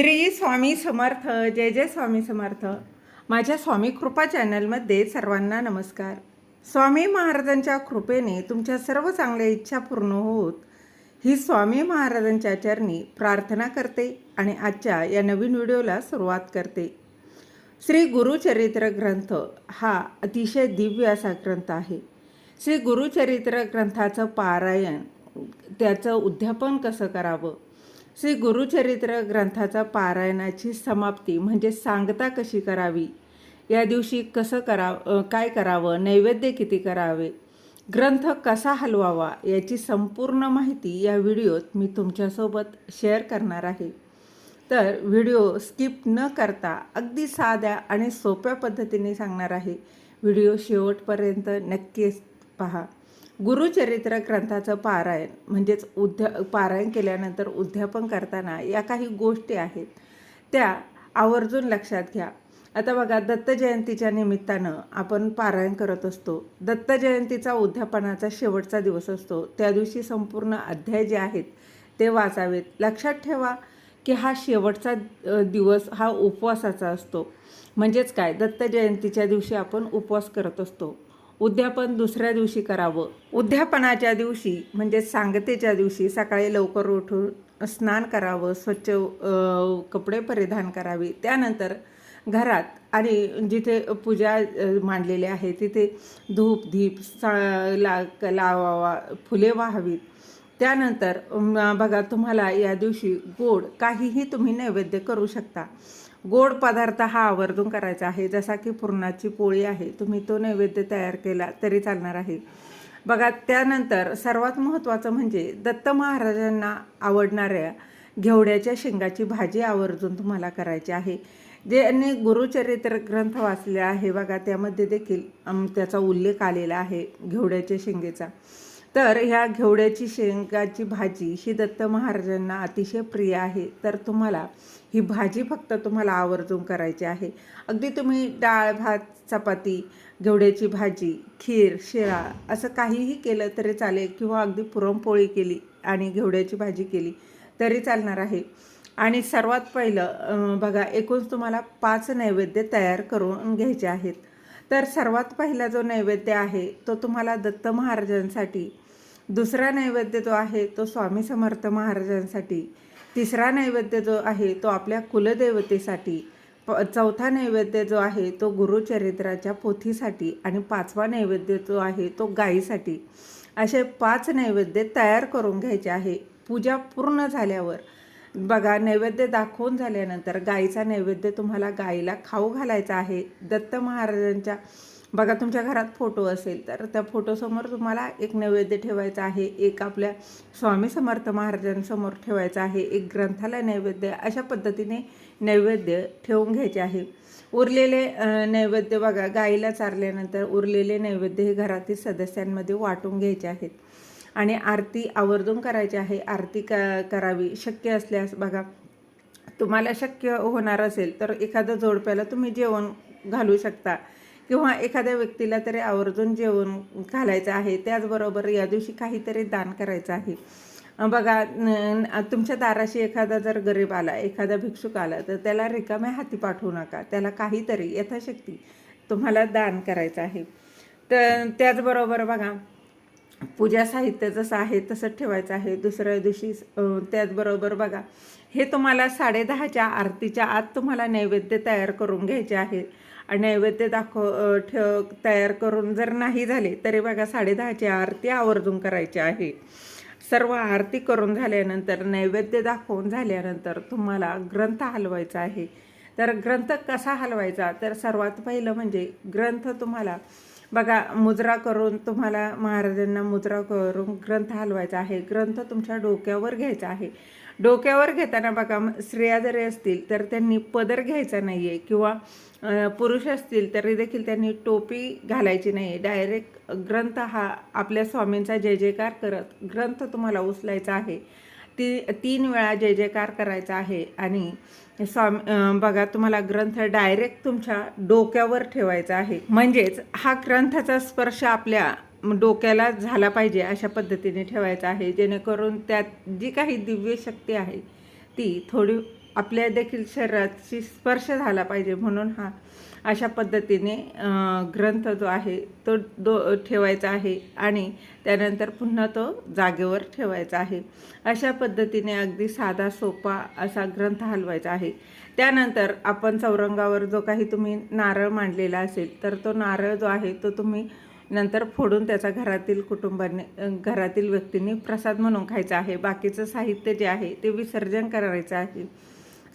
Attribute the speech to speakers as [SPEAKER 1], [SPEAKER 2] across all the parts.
[SPEAKER 1] श्री स्वामी समर्थ जय जय स्वामी समर्थ. माझ्या स्वामी कृपा चॅनलमध्ये सर्वांना नमस्कार. स्वामी महाराजांच्या कृपेने तुमच्या सर्व चांगल्या इच्छा पूर्ण होत ही स्वामी महाराजांच्या चरणी प्रार्थना करते आणि आजच्या या नवीन व्हिडिओला सुरुवात करते. श्री गुरुचरित्र ग्रंथ हा अतिशय दिव्य असा ग्रंथ आहे. श्री गुरुचरित्र ग्रंथाचं पारायण त्याचं उद्यापन कसं करावं? श्री गुरुचरित्र ग्रंथाचा पारायणाची समाप्ती म्हणजे सांगता कशी करावी? या दिवशी कसं करा काय करावं? नैवेद्य किती करावे? ग्रंथ कसा हलवावा? याची संपूर्ण माहिती या व्हिडिओत मी तुमच्यासोबत शेअर करणार आहे. तर व्हिडिओ स्किप न करता अगदी साध्या आणि सोप्या पद्धतीने सांगणार आहे. व्हिडिओ शेवटपर्यंत नक्कीच पहा. गुरुचरित्र ग्रंथाचं पारायण म्हणजेच उद्या पारायण केल्यानंतर उद्यापन करताना या काही गोष्टी आहेत. त्या आवर्जून लक्षात घ्या. आता बघा दत्त जयंतीच्या निमित्तानं आपण पारायण करत असतो. दत्त जयंतीचा उद्यापनाचा शेवटचा दिवस असतो. त्या दिवशी संपूर्ण अध्याय जे आहेत ते वाचावेत. लक्षात ठेवा की हा शेवटचा दिवस हा उपवासाचा असतो. म्हणजेच काय? दत्त जयंतीच्या दिवशी आपण उपवास करत असतो. उद्यापन दुसऱ्या दिवशी करावं. उद्यापनाच्या दिवशी म्हणजे सांगतेच्या दिवशी सकाळी लवकर उठून स्नान करावं स्वच्छ कपडे परिधान करावे. त्यानंतर घरात आणि जिथे पूजा मांडलेली आहे तिथे धूप धीप सा ला लावावा फुले वाहावीत. त्यानंतर बघा तुम्हाला या दिवशी गोड काहीही तुम्ही नैवेद्य करू शकता. गोड पदार्थ हा आवर्जून करायचा आहे. जसा की पुरणाची पोळी आहे तुम्ही तो नैवेद्य तयार केला तरी चालणार आहे. बघा त्यानंतर सर्वात महत्त्वाचं म्हणजे दत्त महाराजांना आवडणाऱ्या घेवड्याच्या शेंगाची भाजी आवर्जून तुम्हाला करायची आहे. जे अनेक गुरुचरित्र ग्रंथ वाचले आहे बघा त्यामध्ये देखील त्याचा उल्लेख आलेला आहे घेवड्याच्या शेंगेचा. तर ह्या घेवड्याची शेंगाची भाजी ही दत्त महाराजांना अतिशय प्रिय आहे. तर तुम्हाला ही भाजी फक्त तुम्हाला आवर्जून करायची आहे. अगदी तुम्ही डाळ भात चपाती घेवड्याची भाजी खीर शिरा असं काहीही केलं तरी चालेल किंवा अगदी पुरणपोळी केली आणि घेवड्याची भाजी केली तरी चालणार आहे. आणि सर्वात पहिलं बघा एकूण तुम्हाला पाच नैवेद्य तयार करून घ्यायचे आहेत. तर सर्वात पहिला जो नैवेद्य आहे तो तुम्हाला दत्त महाराजांसाठी. दुसरा नैवेद्य जो आहे तो स्वामी समर्थ महाराजांसाठी. तिसरा नैवेद्य जो आहे तो आपल्या कुलदेवतेसाठी. प चौथा नैवेद्य जो आहे तो गुरुचरित्राच्या पोथीसाठी. आणि पाचवा नैवेद्य जो आहे तो गाईसाठी असे पाच नैवेद्य तयार करून घ्यायचे आहे. पूजा पूर्ण झाल्यावर बघा नैवेद्य दाखवून झाल्यानंतर गाईचा नैवेद्य तुम्हाला गाईला खाऊ घालायचा आहे. दत्त महाराजांच्या बघा तुमच्या घरात फोटो असेल तर त्या फोटोसमोर तुम्हाला एक नैवेद्य ठेवायचा आहे. एक आपल्या स्वामी समर्थ महाराजांसमोर ठेवायचा आहे. एक ग्रंथालय नैवेद्य अशा पद्धतीने नैवेद्य ठेवून घ्यायचे आहे. उरलेले नैवेद्य बघा गाईला चारल्यानंतर उरलेले नैवेद्य हे घरातील सदस्यांमध्ये वाटून घ्यायचे आहेत. आणि आरती आवर्जून करायची आहे. आरती क करावी. शक्य असल्यास बघा. तुम्हाला शक्य होणार असेल तर एखादं जोडप्याला तुम्ही जेवण घालू शकता. किंवा एखाद्या व्यक्तीला तरी आवर्जून जेवण घालायचं आहे. त्याचबरोबर या दिवशी काहीतरी दान करायचं आहे. बघा न- तुमच्या दाराशी एखादा जर गरीब आला एखादा भिक्षुक आला तर त्याला रिकाम्या हाती पाठवू नका. त्याला काहीतरी यथाशक्ती तुम्हाला दान करायचं आहे. तर त्याचबरोबर बघा पूजा साहित्य जसं आहे तसंच ठेवायचं आहे. दुसऱ्या दिवशी त्याचबरोबर बघा हे तुम्हाला साडेदहाच्या आरतीच्या आत तुम्हाला नैवेद्य तयार करून घ्यायचे आहे आणि नैवेद्य दाखव ठेव तयार करून जर नाही झाले तरी बघा साडेदहाची आरती आवर्जून करायची आहे. सर्व आरती करून झाल्यानंतर नैवेद्य दाखवून झाल्यानंतर तुम्हाला ग्रंथ हलवायचा आहे. तर ग्रंथ कसा हलवायचा? तर सर्वात पहिलं म्हणजे ग्रंथ तुम्हाला बघा मुद्रा करून तुम्हाला महाराजांना मुद्रा करून ग्रंथ हलवायचा आहे. ग्रंथ तुमच्या डोक्यावर घ्यायचा आहे. डोक्यावर घेताना बघा स्त्रिया जरी असतील तर त्यांनी पदर घ्यायचा नाही आहे किंवा पुरुष असतील तरी देखील त्यांनी टोपी घालायची नाही आहे डायरेक्ट ग्रंथ हा आपल्या स्वामींचा जय जयकार करत ग्रंथ तुम्हाला उचलायचा आहे. ती तीन वेळा जय जयकार करायचा आहे आणि स्वामी बघा तुम्हाला ग्रंथ डायरेक्ट तुमच्या डोक्यावर ठेवायचा आहे. म्हणजेच हा ग्रंथाचा स्पर्श आपल्या डोक्याला झाला पाहिजे अशा पद्धतीने ठेवायचा आहे. जेणेकरून त्यात जी काही दिव्य शक्ती आहे ती थोडी आपल्या देखील शरीराशी स्पर्श झाला पाहिजे म्हणून हा अशा पद्धतीने ग्रंथ जो आहे तो दो ठेवायचा आहे आणि त्यानंतर पुन्हा तो जागेवर ठेवायचा आहे. अशा पद्धतीने अगदी साधा सोपा असा ग्रंथ हलवायचा आहे. त्यानंतर आपण चौरंगावर जो काही तुम्ही नारळ मांडलेला असेल तर तो नारळ जो आहे तो तुम्ही नंतर फोडून त्याचा घरातील कुटुंबाने घरातील व्यक्तींनी प्रसाद म्हणून खायचा आहे. बाकीचं साहित्य जे आहे ते विसर्जन करायचं आहे.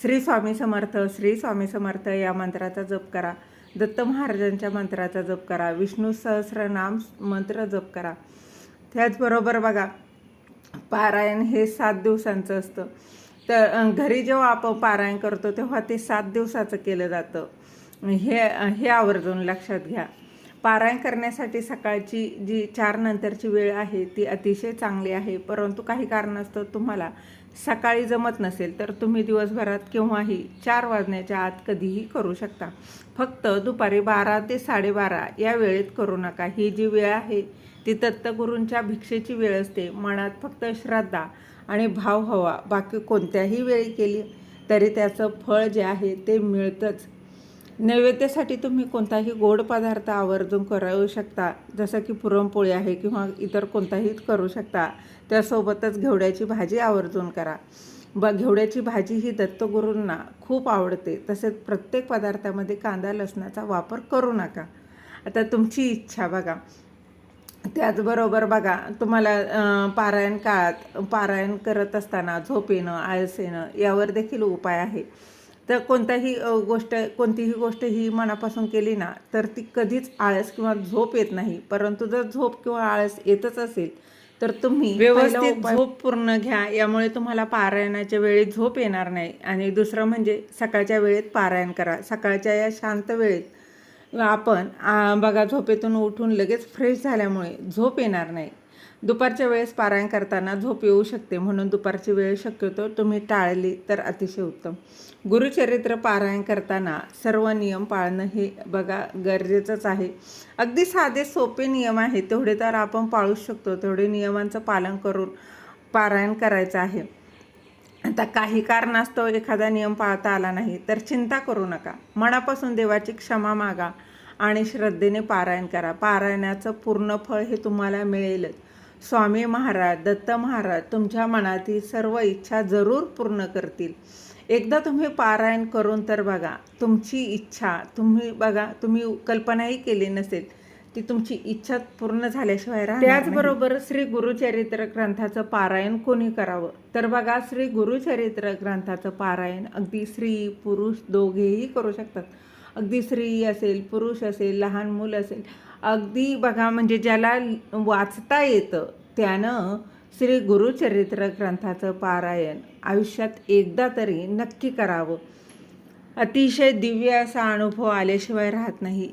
[SPEAKER 1] श्री स्वामी समर्थ श्री स्वामी समर्थ या मंत्राचा जप करा. दत्त महाराजांच्या मंत्राचा जप करा. विष्णू सहस्रनाम मंत्र जप करा. त्याचबरोबर बघा पारायण हे सात दिवसांचं असतं. तर घरी जेव्हा आपण पारायण करतो तेव्हा ते सात दिवसाचं केलं जातं. हे हे आवर्जून लक्षात घ्या. पारायण करण्यासाठी सकाळची जी चार नंतरची वेळ आहे ती अतिशय चांगली आहे. परंतु काही कारणास्तव तुम्हाला सकाळी जमत नसेल तर तुम्ही दिवसभरात केव्हाही चार वाजण्याच्या आत कधीही करू शकता. फक्त दुपारी बारा ते साडेबारा या वेळेत करू नका. ही जी वेळ आहे ती दत्तगुरूंच्या भिक्षेची वेळ असते. मनात फक्त श्रद्धा आणि भाव हवा. बाकी कोणत्याही वेळी केली तरी त्याचं फळ जे आहे ते मिळतंच. नैवेद्यासाठी तुम्ही कोणताही गोड पदार्थ आवर्जून करू शकता. जसं की पुरणपोळी आहे किंवा इतर कोणताही करू शकता. त्यासोबतच घेवड्याची भाजी आवर्जून करा. ब घेवड्याची भाजी ही दत्तगुरूंना खूप आवडते. तसेच प्रत्येक पदार्थामध्ये कांदा लसणाचा वापर करू नका. आता तुमची इच्छा बघा. त्याचबरोबर बघा तुम्हाला पारायण काळात पारायण करत असताना झोप येणं आळस येणं यावर देखील उपाय आहे. तर कोणताही अ, गोष्ट कोणतीही गोष्ट ही मनापासून केली ना तर ती कधीच आळस किंवा झोप येत नाही. परंतु जर झोप किंवा आळस येतच असेल तर तुम्ही व्यवस्थित झोप पूर्ण घ्या. यामुळे तुम्हाला पारायणाच्या वेळी झोप येणार नाही. आणि दुसरं म्हणजे सकाळच्या वेळेत पारायण करा. सकाळच्या या शांत वेळेत आपण बघा झोपेतून उठून लगेच फ्रेश झाल्यामुळे झोप येणार नाही. दुपारच्या वेळेस पारायण करताना झोप येऊ शकते म्हणून दुपारची वेळ शक्यतो तुम्ही टाळली तर अतिशय उत्तम. गुरुचरित्र पारायण करताना सर्व नियम पाळणं हे बघा गरजेचंच आहे. अगदी साधे सोपे नियम आहेत तेवढे तर आपण पाळूच शकतो. तेवढे नियमांचं पालन करून पारायण करायचं आहे. आता काही कारणास्तव एखादा नियम पाळता आला नाही तर चिंता करू नका. मनापासून देवाची क्षमा मागा आणि श्रद्धेने पारायण करा. पारायणाचं पूर्ण फळ हे तुम्हाला मिळेलच. स्वामी महाराज दत्त महाराज तुमच्या मनातील सर्व इच्छा जरूर पूर्ण करतील. एकदा तुम्ही पारायण करून तर बघा तुमची इच्छा तुम्ही बघा तुम्ही कल्पनाही केली नसेल ती तुमची इच्छा पूर्ण झाल्याशिवाय राहणार त्याचबरोबर श्री गुरुचरित्र ग्रंथाचं पारायण कोणी करावं? तर बघा श्री गुरुचरित्र ग्रंथाचं पारायण अगदी स्त्री पुरुष दोघेही करू शकतात. अगदी स्त्री असेल पुरुष असेल लहान मूल असेल अगदी बघा म्हणजे ज्याला वाचता येतं त्यानं श्री गुरुचरित्र ग्रंथाचं पारायण आयुष्यात एकदा तरी नक्की करावं. अतिशय दिव्य असा अनुभव आल्याशिवाय राहत नाही.